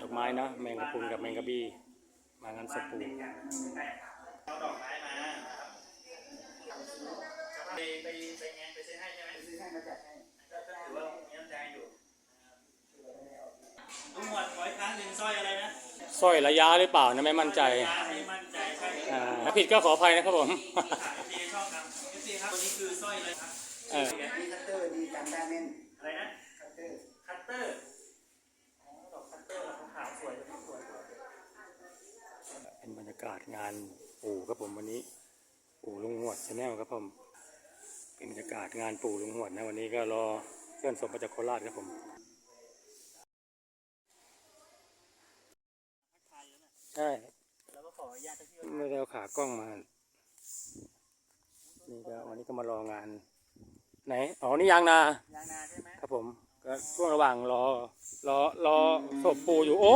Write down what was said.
นี้ก็ตัดดอกไม้เนาะแมงกะพรุนกับแมงกะบี้ มางานศพปู่เอาดอกไม้มานะครับไปไปไปงานไปซื้อให้ใช่ไหมซื้อให้มาจัดให้ก็ก็ถือว่ามีน้ำใจอยู่ลุงหมวดขออีกครั้งหนึ่งสร้อยอะไรนะสร้อยระยะหรือเปล่านะไม่มั่นใจไม่มั่นใจใช่อ่าถ้าผิดก็ขออภัยนะครับผมถามเอฟซีชอบครับเอฟซีครับวันนี้คือสร้อยอะไรครับเออมีคัตเตอร์ดีจำได้แม่น อะไรนะ คัตเตอร์ คัตเตอร์อ๋อดอกคัตเตอร์ขาวๆสวยเลยสวยสวย เป็นบรรยากาศงานปู่ครับผมวันนี้ ปู่ลุงหวดชาแนลครับผมเป็นบรรยากาศงานปู่ลุงหวดนะวันนี้ก็รอเคลื่อนศพมาจากโคราชครับผมใช่แล้วก็ขออนุญาตที่ไม่ได้เอาขากล้องมา นี่ก็วันนี้ก็มารองานไหนอ๋อนี่ยางนายางนาใช่ไหมครับผมก็ช่วงระหว่างรอรอรอศพปู่อยู่โอ้